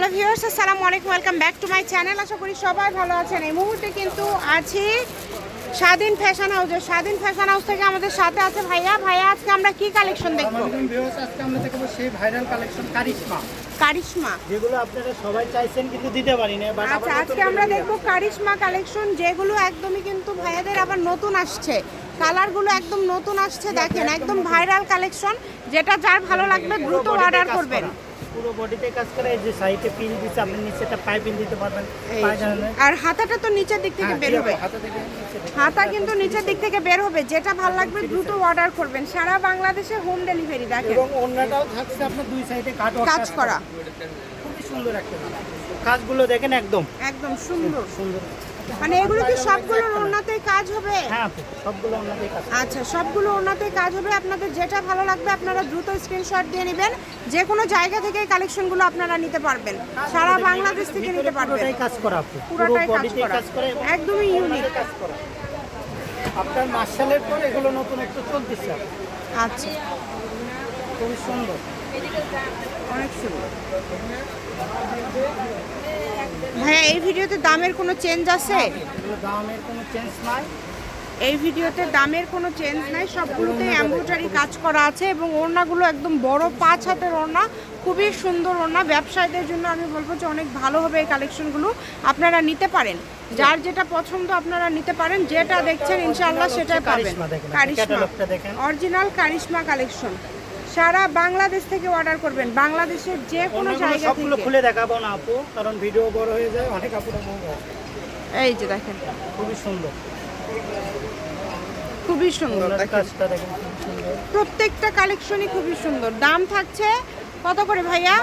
Hello viewers আসসালামু আলাইকুম welcome back to my channel আশা করি সবাই ভালো আছেন। এই মুহূর্তে কিন্তু আছি স্বাধীন ফ্যাশন হাউসে স্বাধীন ফ্যাশন হাউস থেকে আমাদের সাথে আছে ভাইয়া। ভাইয়া আজকে আমরা কি কালেকশন দেখব? আজকে আমরা দেখাবো সেই ভাইরাল কালেকশন কারিশমা কারিশমা যেগুলো আপনারা সবাই চাইছেন কিন্তু দিতে পারি না আচ্ছা আজকে আমরা দেখব কারিশমা কালেকশন যেগুলো একদমই কিন্তু ভাইয়াদের আবার নতুন আসছে। কালারগুলো একদম নতুন আসছে দেখেন একদম ভাইরাল কালেকশন যেটা যার ভালো লাগবে দ্রুত অর্ডার করবেন। পুরো বডিতে কাজ করে এই যে সাইডে পিন দিচ্ছে আপনি নিচেটা পাইপিং দিতে পারবেন আর হাতাটা তো নিচের দিক থেকে হ্যাঁ, বের হবে। হাতে কিন্তু নিচের দিক থেকে বের হবে যেটা ভালো লাগবে দ্রুত অর্ডার করবেন। সারা বাংলাদেশে হোম ডেলিভারি দেখেন। এবং অন্যটাও থাকছে আপনার দুই সাইডে কাট কাজ করা। খুবই সুন্দর একটা কাজগুলো দেখেন একদম। একদম সুন্দর। সুন্দর। মানে এগুলো কি সবগুলো আচ্ছা সবগুলো ওনাতে কাজ হবে। আপনাদের যেটা ভালো লাগবে আপনারা দ্রুত স্ক্রিনশট দিয়ে নেবেন। যে কোনো জায়গা থেকে কালেকশনগুলো আপনারা নিতে পারবেন। সারা বাংলাদেশ থেকে নিতে পারবেন। কাজ করা পুরোটাই কাজ করা। একদমই ইউনিক কাজ করা। আপনার মার্শালের পর এগুলো নতুন একটু চলতেছে। আচ্ছা। খুবই সুন্দর। অনেক সুন্দর। ভাইয়া এই ভিডিওতে দামের কোনো চেঞ্জ আছে? দামের কোনো চেঞ্জ নাই। এই ভিডিওতে দামের কোনো চেঞ্জ নাই সবগুলোতে এমব্রয়ডারি কাজ করা আছে এবং ওড়নাগুলো একদম বড় পাঁচ হাতের ওড়না খুবই সুন্দর ওড়না। ব্যবসায়ীদের জন্য আমি বলব যে অনেক ভালো হবে এই কালেকশনগুলো আপনারা নিতে পারেন। যার যেটা পছন্দ আপনারা নিতে পারেন যেটা দেখছেন ইনশাআল্লাহ সেটাই পাবেন। কারিশমা। অরিজিনাল কারিশমা কালেকশন সারা বাংলাদেশ থেকে অর্ডার করবেন। বাংলাদেশের যে কোনো জায়গা সবগুলো থেকে। খুলে দেখাবো না আপু কারণ ভিডিও বড় হয়ে যায় অনেক আপুরা এই যে দেখেন। খুবই সুন্দর। খুবই সুন্দর। কাজটা দেখেন প্রত্যেকটা কালেকশনই খুবই সুন্দর। দাম থাকছে কত করে ভাইয়া?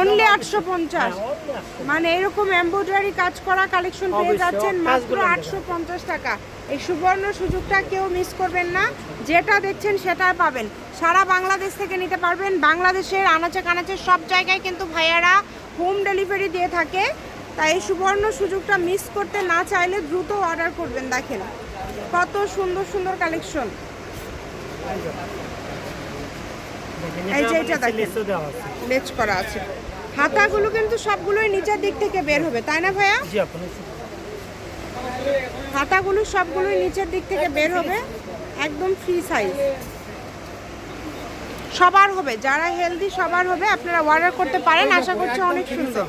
অনলি আটশো পঞ্চাশ হ্যাঁ, only 850 মানে এরকম এমব্রয়ডারি কাজ করা কালেকশন পেয়ে যাচ্ছেন মাত্র আটশো পঞ্চাশ টাকা। এই সুবর্ণ সুযোগটা কেউ মিস করবেন না। যেটা দেখছেন সেটা পাবেন। সারা বাংলাদেশ থেকে নিতে পারবেন। বাংলাদেশের আনাচে কানাচে সব জায়গায় কিন্তু ভাইয়ারা হোম ডেলিভারি দিয়ে থাকে। তাই এই সুবর্ণ সুযোগটা মিস করতে না চাইলে দ্রুত অর্ডার করবেন দেখেন। কত সুন্দর সুন্দর কালেকশন এই যে এটা এটা দেখেন। লেচ করা আছে। হাতাগুলো কিন্তু সবগুলোই নিচের দিক থেকে বের হবে তাই না ভাইয়া? হাতাগুলো সবগুলোই নিচের দিক থেকে বের হবে একদম ফ্রি সাইজ সবার হবে যারা হেলদি সবার হবে আপনারা অর্ডার করতে পারেন আশা করছি অনেক সুন্দর।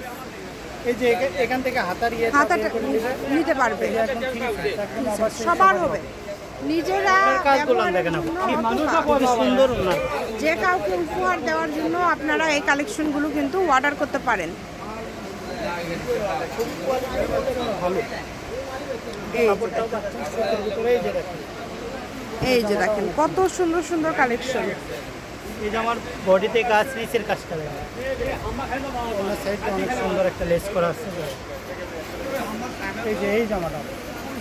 এই যে এখান থেকে হাতার হাতাটা নিতে পারবে। সবার হবে। নিজেরা যে কাউকে উপহার দেওয়ার জন্য আপনারা এই কালেকশনগুলো কিন্তু অর্ডার করতে পারেন। এই যে দেখেন। কত সুন্দর সুন্দর কালেকশন এই যে আমার বডিতে কাজ নিচের কাজটা দেখেন। ওনার সাইডে অনেক সুন্দর একটা লেস করা আছে। এই যে এই জামাটা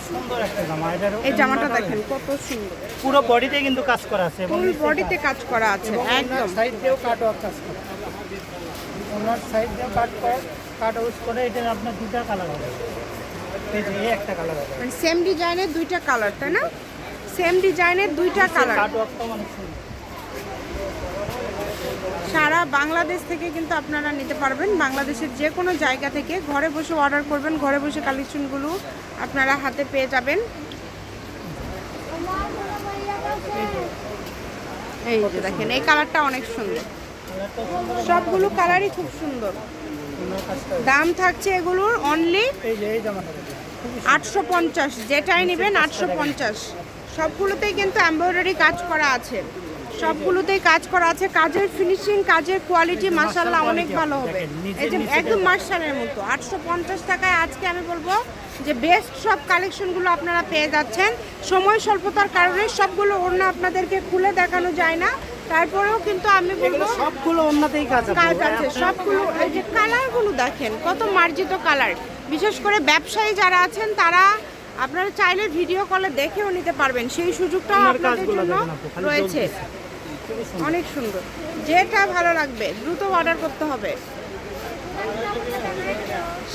সুন্দর একটা জামা। এটার এই জামাটা দেখেন কত সুন্দর। পুরো বডিতে কিন্তু কাজ করা আছে ফুল বডিতে কাজ করা আছে একদম। সাইড দিয়েও কাট ওয়ার্ক কাজ করে। ওনার সাইড দিয়েও কাট করা কাট ওয়ার্ক করে এটা আপনার দুটা কালার হবে। এই যে একটা কালার হবে। মানে সেম ডিজাইনের দুইটা কালার তাই না? সেম ডিজাইনের দুইটা কালার কাট ওয়ার্কটাও অনেক সুন্দর। সারা বাংলাদেশ থেকে কিন্তু আপনারা নিতে পারবেন। বাংলাদেশের যে কোনো জায়গা থেকে ঘরে বসে অর্ডার করবেন। ঘরে বসে কালেকশনগুলো আপনারা হাতে পেয়ে যাবেন। এই যে দেখেন, এই কালারটা অনেক সুন্দর। সবগুলো কালারই খুব সুন্দর। দাম থাকছে এগুলোর অনলি আটশো পঞ্চাশ। যেটাই নেবেন আটশো পঞ্চাশ। সবগুলোতেই কিন্তু এমব্রয়ডারি কাজ করা আছে। সবগুলোতেই কাজ করা আছে। কাজের ফিনিশিং কাজের কোয়ালিটি মাসাল্লাহ অনেক ভালো হবে। এই যে একদম মার্শালের মতো। আটশো পঞ্চাশ টাকায় আজকে আমি বলব যে বেস্ট সব কালেকশনগুলো আপনারা পেয়ে যাচ্ছেন। সময় স্বল্পতার কারণে সবগুলো অন্য আপনাদেরকে খুলে দেখানো যায় না। তারপরেও কিন্তু আমি বলব সবগুলো অন্যতেই কাজ আছে। সবগুলো এই যে কালারগুলো দেখেন কত মার্জিত কালার। বিশেষ করে ব্যবসায়ী যারা আছেন তারা আপনারা চাইলে ভিডিও কলে দেখেও নিতে পারবেন। সেই সুযোগটাও আপনাদের জন্য রয়েছে। অনেক সুন্দর। যেটা ভালো লাগবে দ্রুত অর্ডার করতে হবে।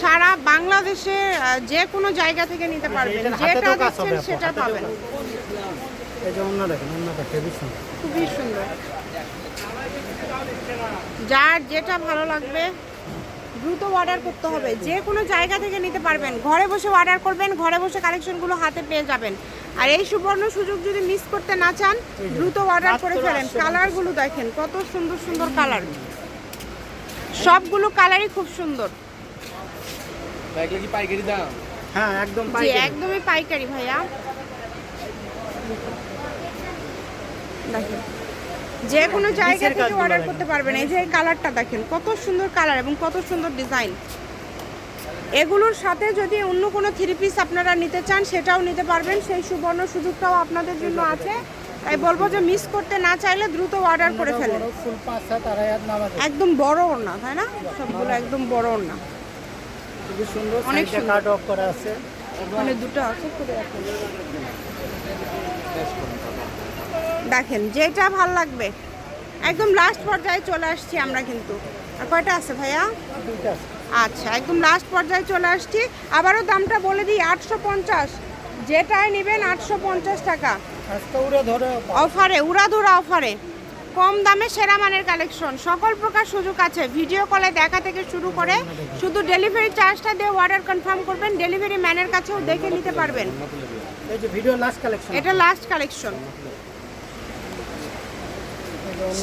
সারা বাংলাদেশে যে কোনো জায়গা থেকে নিতে পারবেন। যেটা দিচ্ছেন সেটা পাবেন। খুবই সুন্দর। যার যেটা ভালো লাগবে দ্রুত অর্ডার করতে হবে। যে কোনো জায়গা থেকে নিতে পারবেন। ঘরে বসে অর্ডার করবেন ঘরে বসে কালেকশনগুলো হাতে পেয়ে যাবেন। আর এই সুবর্ণ সুযোগ যদি মিস করতে না চান দ্রুত অর্ডার করে ফেলেন। কালারগুলো দেখেন কত সুন্দর সুন্দর কালার সবগুলো কালারই খুব সুন্দর। পাইকারি দাম? হ্যাঁ একদম একদমই পাইকারি ভাইয়া। দেখেন। যে কোনো জায়গা থেকে অর্ডার করতে পারবেন। এই যে এই কালারটা দেখেন কত সুন্দর কালার এবং কত সুন্দর ডিজাইন এগুলোর সাথে যদি অন্য কোনো থ্রি পিস আপনারা নিতে চান সেটাও নিতে পারবেন। সেই সুবর্ণ সুযোগটাও আপনাদের জন্য আছে। তাই বলব যে মিস করতে না চাইলে দ্রুত অর্ডার করে ফেলেন। একদম বড় ওড়না তাই না? সবগুলো একদম বড় ওড়না। সুন্দর অনেক সুন্দর। মানে দুটো আছে। দেখেন যেটা ভালো লাগবে। একদম লাস্ট পর্যায়ে চলে আসছি আমরা কিন্তু। আর কয়টা আছে ভাইয়া? আচ্ছা একদম লাস্ট পর্যায়ে চলে আসছি। আবারও দামটা বলে দিই আটশো পঞ্চাশ। যেটাই নেবেন আটশো পঞ্চাশ টাকা। অফারে উড়াধুরা অফারে। কম দামে সেরা মানের কালেকশন। সকল প্রকার সুযোগ আছে। ভিডিও কলে দেখা থেকে শুরু করে শুধু ডেলিভারি চার্জটা দিয়ে অর্ডার কনফার্ম করবেন। ডেলিভারি ম্যানের কাছেও দেখে নিতে পারবেন। ভিডিও লাস্ট কালেকশন এটা লাস্ট কালেকশন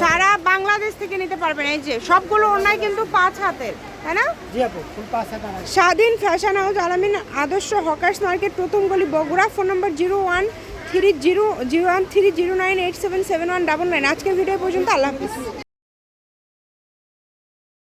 সারা বাংলাদেশ থেকে নিতে পারবেন। এই যে সবগুলো অন্যায় কিন্তু পাঁচ হাতের তাই না? জি আপু ফুল পাঁচ হাত স্বাধীন ফ্যাশন হাউস আলামিন আদর্শ হকার্স মার্কেট প্রথম গলি Bogura phone number zero one three zero zero one three zero nine eight seven seven one double nine. আজকের ভিডিও পর্যন্ত আল্লাহ হাফিজ।